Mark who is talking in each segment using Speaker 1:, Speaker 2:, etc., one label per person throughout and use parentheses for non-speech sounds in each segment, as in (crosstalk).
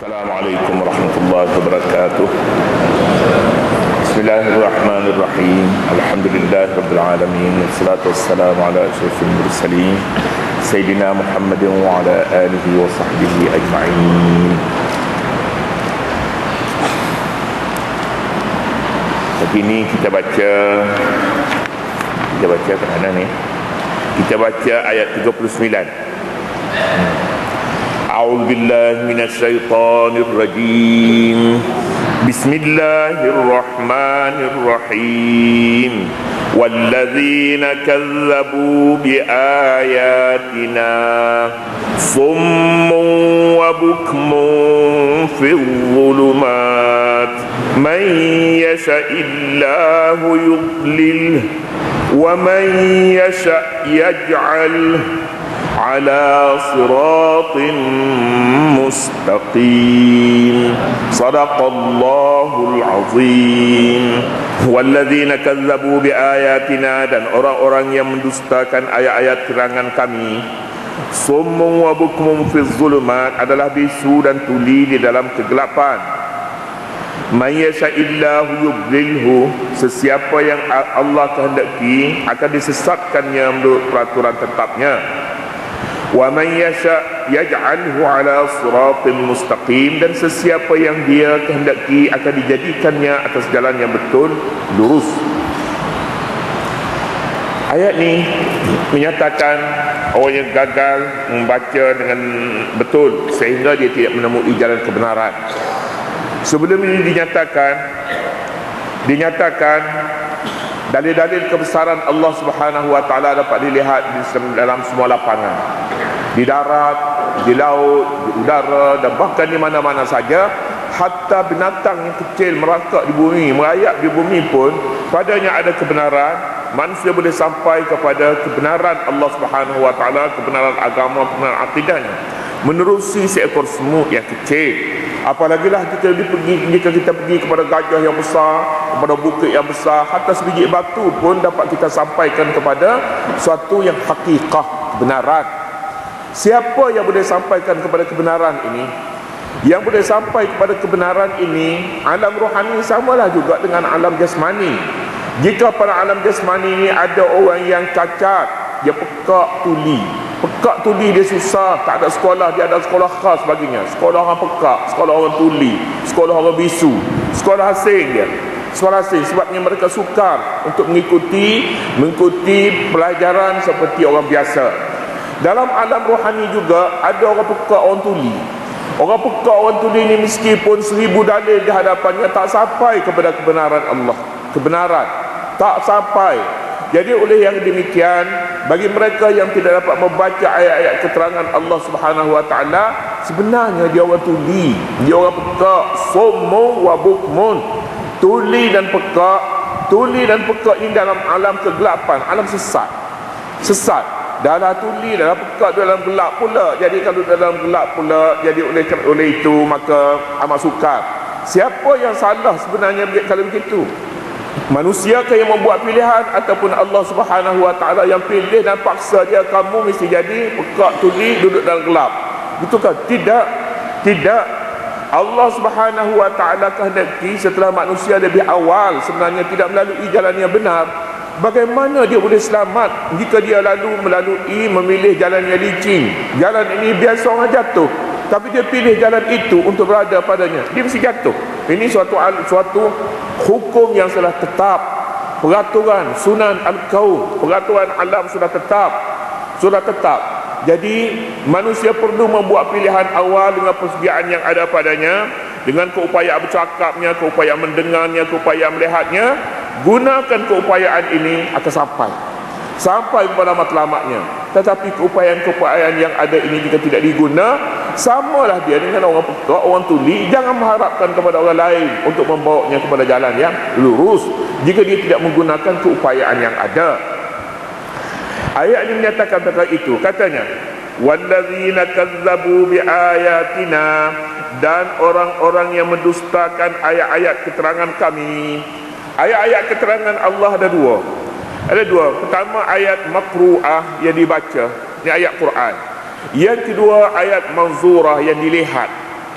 Speaker 1: السلام عليكم ورحمة الله وبركاته. بسم الله الرحمن الرحيم. الحمد لله رب العالمين والصلاة والسلام على أشرف المرسلين سيدنا محمد وعلى آله وصحبه أجمعين. Pagi ini kita baca Kita baca ke mana ni Kita baca ayat 39 أعوذ بالله من الشيطان الرجيم. بسم الله الرحمن الرحيم. والذين كذبوا بآياتنا صم وبكم في الظلمات. من يشاء الله يضلله ومن يشاء يجعله. على صراط مستقيم صدق الله العظيم والذين كذبوا بآياتنا dan orang-orang yang mendustakan ayat-ayat kerangan kami Summun wa bukmun fi zulumat adalah bisu dan tuli di dalam kegelapan. Man yasha'illahu yudlilhu Sesiapa yang Allah kehendaki akan disesatkannya menurut peraturan tetapnya man yasha yaj'alhu ala siratin mustaqim. Dan sesiapa yang dia kehendaki akan dijadikannya atas jalan yang betul lurus. Ayat ni menyatakan orang yang gagal membaca dengan betul sehingga dia tidak menemui jalan kebenaran. Sebelum ini dinyatakan dinyatakan dalil-dalil kebesaran Allah Subhanahu wa taala dapat dilihat di dalam semua lapangan di darat di laut di udara dan bahkan di mana-mana saja. Hatta binatang yang kecil merangkak di bumi merayap di bumi pun padanya ada kebenaran. Manusia boleh sampai kepada kebenaran Allah Subhanahu wa taala kebenaran agama kebenaran akidahnya menerusi seekor semut yang kecil. Apalagi lah kita pergi jika kita pergi kepada gajah yang besar kepada bukit yang besar hatta sebiji batu pun dapat kita sampaikan kepada suatu yang hakikah kebenaran siapa yang boleh sampaikan kepada kebenaran ini yang boleh sampai kepada kebenaran ini alam rohani samalah juga dengan alam jasmani jika pada alam jasmani ini ada orang yang cacat dia pekak tuli Pekak tuli dia susah, tak ada sekolah, dia ada sekolah khas baginya. Sekolah orang pekak, sekolah orang tuli, sekolah orang bisu, sekolah asing dia. Sekolah asing sebabnya mereka sukar untuk mengikuti mengikuti pelajaran seperti orang biasa. Dalam alam rohani juga ada orang pekak orang tuli. Orang pekak orang tuli ini meskipun seribu dalil di hadapannya tak sampai kepada kebenaran Allah. Kebenaran tak sampai jadi oleh yang demikian bagi mereka yang tidak dapat membaca ayat-ayat keterangan Allah Subhanahu wa taala sebenarnya dia orang tuli, dia orang pekak, summu wa bukmun. Tuli dan pekak, tuli dan pekak ini dalam alam kegelapan, alam sesat. Sesat. Dalam tuli dalam pekak dalam gelap pula. Jadi kalau dalam gelap pula jadi oleh oleh itu maka amat sukar. Siapa yang salah sebenarnya kalau begitu? Manusia ke yang membuat pilihan ataupun Allah Subhanahu Wa Taala yang pilih dan paksa dia kamu mesti jadi pekak tuli duduk dalam gelap. Betulkah? Tidak. Tidak. Allah Subhanahu Wa Taala kehendaki setelah manusia lebih awal sebenarnya tidak melalui jalan yang benar. Bagaimana dia boleh selamat jika dia lalu melalui memilih jalan yang licin? Jalan ini biasa orang jatuh. Tapi dia pilih jalan itu untuk berada padanya. Dia mesti jatuh. Ini suatu suatu hukum yang sudah tetap peraturan sunan al-kaum peraturan alam sudah tetap sudah tetap jadi manusia perlu membuat pilihan awal dengan persediaan yang ada padanya dengan keupayaan bercakapnya keupayaan mendengarnya keupayaan melihatnya gunakan keupayaan ini akan sampai. Sampai kepada matlamatnya. Tetapi keupayaan-keupayaan yang ada ini jika tidak diguna samalah dia dengan orang pekak, orang tuli. Jangan mengharapkan kepada orang lain untuk membawanya kepada jalan yang lurus jika dia tidak menggunakan keupayaan yang ada. Ayat ini menyatakan tentang itu. Katanya wallazina kazzabu biayatina dan orang-orang yang mendustakan ayat-ayat keterangan kami ayat-ayat keterangan Allah ada dua. Ada dua. Pertama ayat makruah yang dibaca. Ini ayat Quran. Yang kedua ayat manzurah yang dilihat.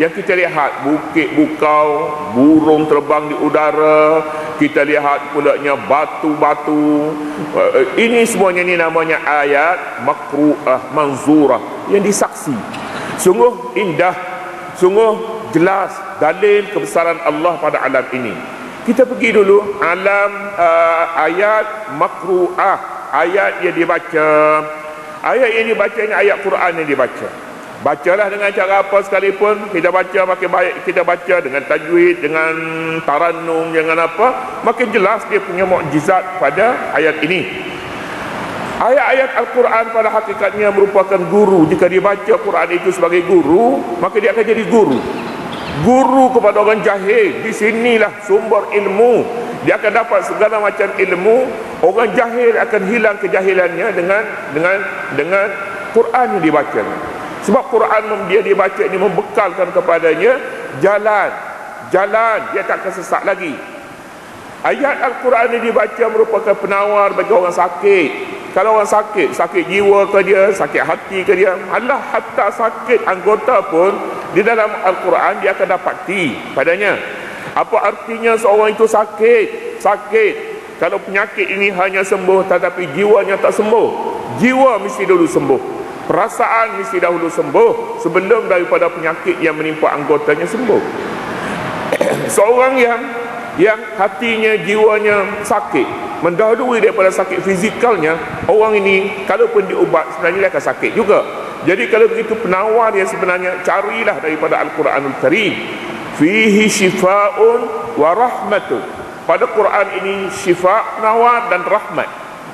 Speaker 1: Yang kita lihat bukit bukau burung terbang di udara. Kita lihat pulaknya batu-batu. Uh, ini semuanya ini namanya ayat makruah manzurah yang disaksi. Sungguh indah. Sungguh jelas dalil kebesaran Allah pada alam ini kita pergi dulu alam uh, ayat makruah. Ayat yang dibaca. Ayat yang dibaca ini ayat Quran yang dibaca. Bacalah dengan cara apa sekalipun. Kita baca makin baik Kita baca dengan tajwid Dengan taranum Dengan apa. Makin jelas dia punya mukjizat pada ayat ini. Ayat-ayat Al-Quran pada hakikatnya merupakan guru. Jika dia baca Quran itu sebagai guru Maka dia akan jadi guru Guru kepada orang jahil Di sinilah sumber ilmu Dia akan dapat segala macam ilmu Orang jahil akan hilang kejahilannya Dengan dengan dengan Quran yang dibaca sebab Quran dia dibaca ini membekalkan kepadanya jalan. Jalan dia tak akan sesat lagi. Ayat Al-Quran ini dibaca merupakan penawar bagi orang sakit. Kalau orang sakit, sakit jiwa ke dia, sakit hati ke dia, Allah hatta sakit anggota pun di dalam Al-Quran dia akan dapati padanya. Apa artinya seorang itu sakit? Sakit. Kalau penyakit ini hanya sembuh tetapi jiwanya tak sembuh. Jiwa mesti dulu sembuh perasaan mesti dahulu sembuh sebelum daripada penyakit yang menimpa anggotanya sembuh (coughs) seorang yang yang hatinya jiwanya sakit mendahului daripada sakit fizikalnya orang ini kalaupun diubat sebenarnya dia akan sakit juga jadi kalau begitu penawar yang sebenarnya carilah daripada Al-Quranul Karim. Fihi shifaun wa rahmatun. Pada Quran ini syifa penawar dan rahmat.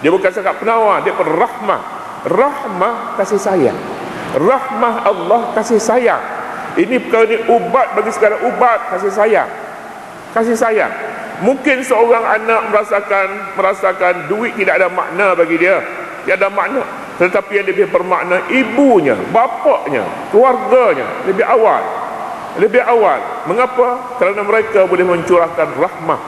Speaker 1: Dia bukan cakap penawar dia pun rahmat rahmah kasih sayang. Rahmah Allah kasih sayang. Ini perkara ini ubat bagi segala ubat kasih sayang. Kasih sayang. Mungkin seorang anak merasakan merasakan duit tidak ada makna bagi dia. Tidak ada makna tetapi yang lebih bermakna ibunya bapaknya keluarganya lebih awal. Lebih awal. Mengapa? Kerana mereka boleh mencurahkan rahmah.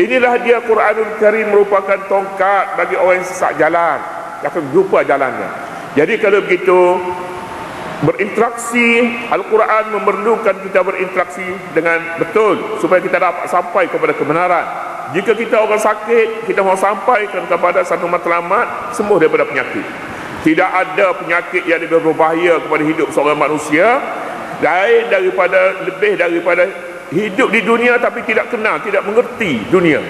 Speaker 1: Inilah dia Quranul Karim merupakan tongkat bagi orang yang sesak jalan. Akan jumpa jalannya. Jadi kalau begitu berinteraksi Al-Quran memerlukan kita berinteraksi dengan betul supaya kita dapat sampai kepada kebenaran jika kita orang sakit kita mau sampaikan kepada satu matlamat sembuh daripada penyakit tidak ada penyakit yang lebih berbahaya kepada hidup seorang manusia lain daripada lebih daripada hidup di dunia tapi tidak kenal tidak mengerti dunia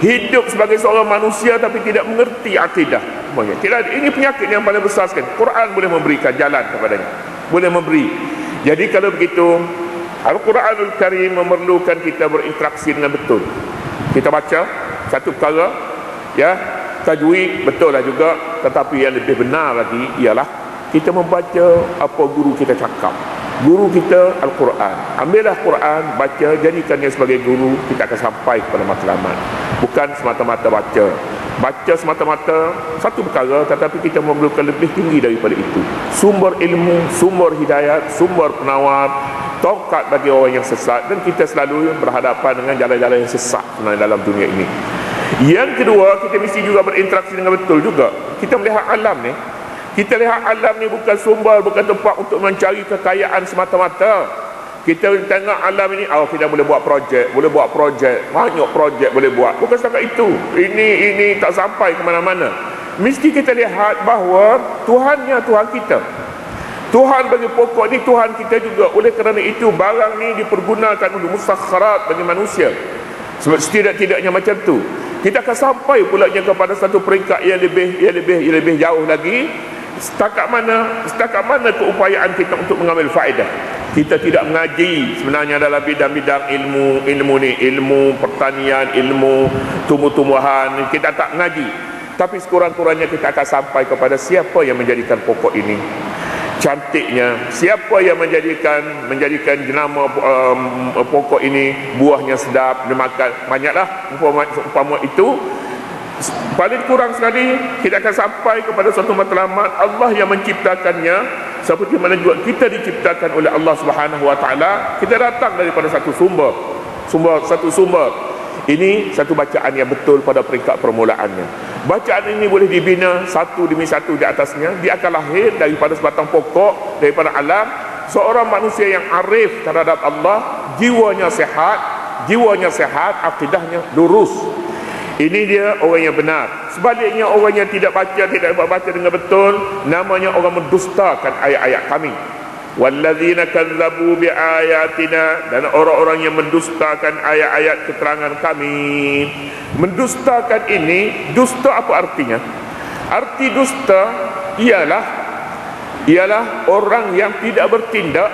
Speaker 1: hidup sebagai seorang manusia tapi tidak mengerti akidah. Tidak ini penyakit yang paling besar sekali. Quran boleh memberikan jalan kepadanya. Boleh memberi. Jadi kalau begitu Al-Quranul Karim memerlukan kita berinteraksi dengan betul. Kita baca satu perkara ya, tajwid betul lah juga tetapi yang lebih benar lagi ialah kita membaca apa guru kita cakap. Guru kita Al-Quran. Ambillah Quran, baca, jadikannya sebagai guru, kita akan sampai kepada matlamat. Bukan semata-mata baca baca semata-mata satu perkara tetapi kita memerlukan lebih tinggi daripada itu. Sumber ilmu, sumber hidayat, sumber penawar tongkat bagi orang yang sesat. Dan kita selalu berhadapan dengan jalan-jalan yang sesat dalam dunia ini. Yang kedua kita mesti juga berinteraksi dengan betul juga. Kita melihat alam ni. Kita lihat alam ni bukan sumber bukan tempat untuk mencari kekayaan semata-mata kita tengok alam ini oh kita boleh buat projek boleh buat projek. Banyak projek boleh buat. Bukan setakat itu. Ini ini tak sampai ke mana-mana. Mesti kita lihat bahawa Tuhannya Tuhan kita. Tuhan bagi pokok ni Tuhan kita juga. Oleh kerana itu barang ni dipergunakan untuk musakharat bagi manusia. Sebab setidak-tidaknya macam tu. Kita akan sampai pula kepada satu peringkat yang lebih yang lebih yang lebih jauh lagi. Setakat mana setakat mana keupayaan kita untuk mengambil faedah kita tidak mengaji sebenarnya dalam bidang-bidang ilmu ilmu ni ilmu pertanian ilmu tumbuh-tumbuhan. Kita tak mengaji. Tapi sekurang-kurangnya kita akan sampai kepada siapa yang menjadikan pokok ini. Cantiknya siapa yang menjadikan menjadikan jenama um, pokok ini? Buahnya sedap dimakan. Banyaklah umpama, itu paling kurang sekali kita akan sampai kepada suatu matlamat Allah yang menciptakannya seperti mana juga kita diciptakan oleh Allah Subhanahu Wa Taala. Kita datang daripada satu sumber sumber satu sumber. Ini satu bacaan yang betul pada peringkat permulaannya. Bacaan ini boleh dibina satu demi satu di atasnya. Dia akan lahir daripada sebatang pokok daripada alam. Seorang manusia yang arif terhadap Allah jiwanya sehat jiwanya sehat akidahnya lurus ini dia orang yang benar. Sebaliknya orang yang tidak baca tidak baca dengan betul namanya orang mendustakan ayat-ayat kami. Walladzina kadzabu biayatina dan orang-orang yang mendustakan ayat-ayat keterangan kami. Mendustakan ini dusta apa artinya? Arti dusta ialah ialah orang yang tidak bertindak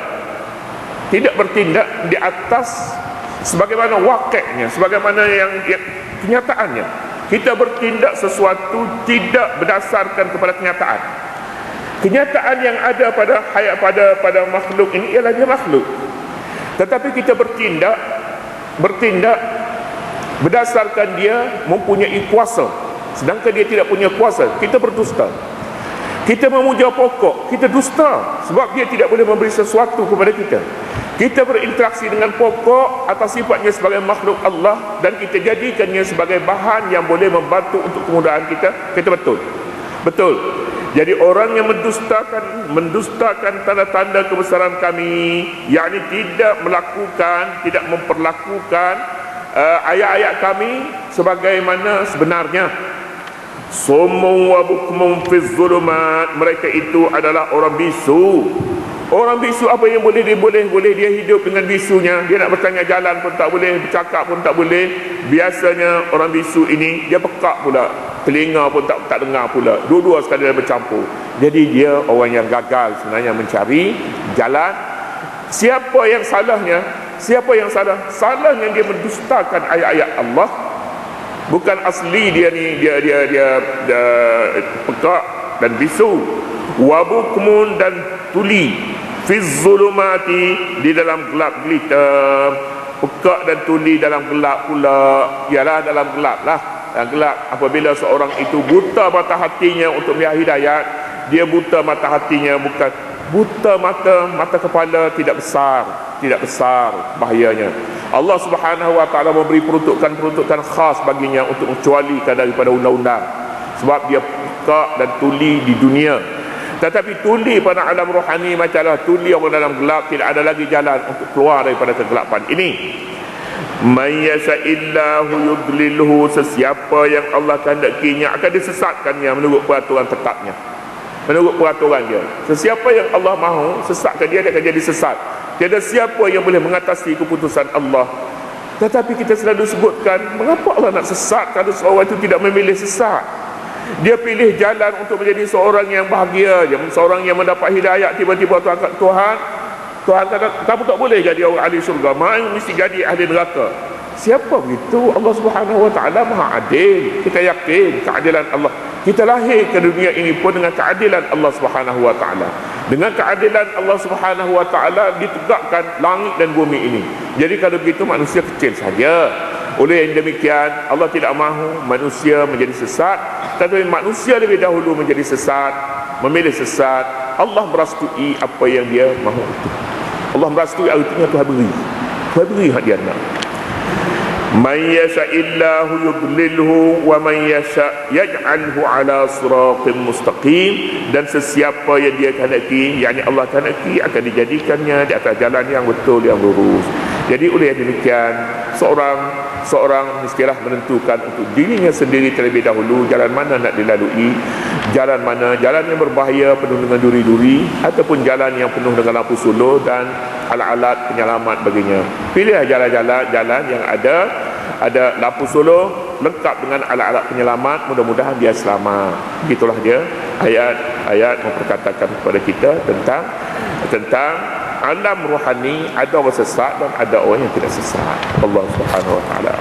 Speaker 1: tidak bertindak di atas sebagaimana wakilnya sebagaimana yang, yang kenyataannya. Kita bertindak sesuatu tidak berdasarkan kepada kenyataan. Kenyataan yang ada pada hayat pada pada makhluk ini ialah dia makhluk. Tetapi kita bertindak bertindak berdasarkan dia mempunyai kuasa. Sedangkan dia tidak punya kuasa kita berdusta. Kita memuja pokok kita dusta sebab dia tidak boleh memberi sesuatu kepada kita kita berinteraksi dengan pokok atas sifatnya sebagai makhluk Allah dan kita jadikannya sebagai bahan yang boleh membantu untuk kemudahan kita. Kita betul? Betul. Jadi orang yang mendustakan mendustakan tanda-tanda kebesaran kami yakni tidak melakukan tidak memperlakukan uh, ayat-ayat kami sebagaimana sebenarnya. Summu wa bukmun fi zulumat. Mereka itu adalah orang bisu Orang bisu apa yang boleh dia boleh boleh dia hidup dengan bisunya. Dia nak bertanya jalan pun tak boleh, bercakap pun tak boleh. Biasanya orang bisu ini dia pekak pula. Telinga pun tak tak dengar pula. Dua-dua sekali dia bercampur. Jadi dia orang yang gagal sebenarnya mencari jalan. Siapa yang salahnya? Siapa yang salah? Salahnya dia mendustakan ayat-ayat Allah. Bukan asli dia ni dia dia dia, dia, dia pekak dan bisu. Wabukmun dan tuli fi zulumati di dalam gelap gelita. Pekak dan tuli dalam gelap pula. Ialah dalam gelap lah. Dalam gelap apabila seorang itu buta mata hatinya untuk melihat hidayat dia buta mata hatinya bukan. Buta mata mata kepala tidak besar tidak besar bahayanya. Allah Subhanahu wa taala memberi peruntukan-peruntukan khas baginya untuk mencualikan daripada undang-undang. Sebab dia pekak dan tuli di dunia tetapi tuli pada alam rohani macamlah tuli orang dalam gelap tidak ada lagi jalan untuk keluar daripada kegelapan ini. Man yasha'illahu yudlilhu sesiapa yang Allah kehendakinya akan disesatkannya menurut peraturan tetapnya. Menurut peraturan dia. Sesiapa yang Allah mahu sesatkan dia dia akan jadi sesat. Tiada siapa yang boleh mengatasi keputusan Allah. Tetapi kita selalu sebutkan mengapa Allah nak sesat kalau seorang itu tidak memilih sesat dia pilih jalan untuk menjadi seorang yang bahagia je. Seorang yang mendapat hidayah tiba-tiba Tuhan Tuhan Tuhan kata kamu tak boleh jadi orang ahli surga main mesti jadi ahli neraka. Siapa begitu? Allah Subhanahu wa taala Maha adil. Kita yakin keadilan Allah. Kita lahir ke dunia ini pun dengan keadilan Allah Subhanahu wa taala. Dengan keadilan Allah Subhanahu wa taala ditegakkan langit dan bumi ini. Jadi kalau begitu manusia kecil saja oleh yang demikian Allah tidak mahu manusia menjadi sesat. Tetapi manusia lebih dahulu menjadi sesat memilih sesat Allah merastui apa yang dia mahu. Allah merastui artinya Tuhan beri. Tuhan beri hak dia nak. Man yasha illahu yudlilhu wa man yasha yaj'alhu ala siratin mustaqim. Dan sesiapa yang dia kehendaki yakni Allah kehendaki akan dijadikannya di atas jalan yang betul yang lurus. Jadi oleh demikian seorang seorang mestilah menentukan untuk dirinya sendiri terlebih dahulu jalan mana nak dilalui jalan mana jalan yang berbahaya penuh dengan duri-duri ataupun jalan yang penuh dengan lampu suluh dan alat-alat penyelamat baginya. Pilih jalan-jalan jalan yang ada ada lampu suluh lengkap dengan alat-alat penyelamat mudah-mudahan dia selamat. Begitulah dia ayat-ayat memperkatakan kepada kita tentang tentang alam rohani ada orang sesat dan ada orang yang tidak sesat. Allah Subhanahu wa taala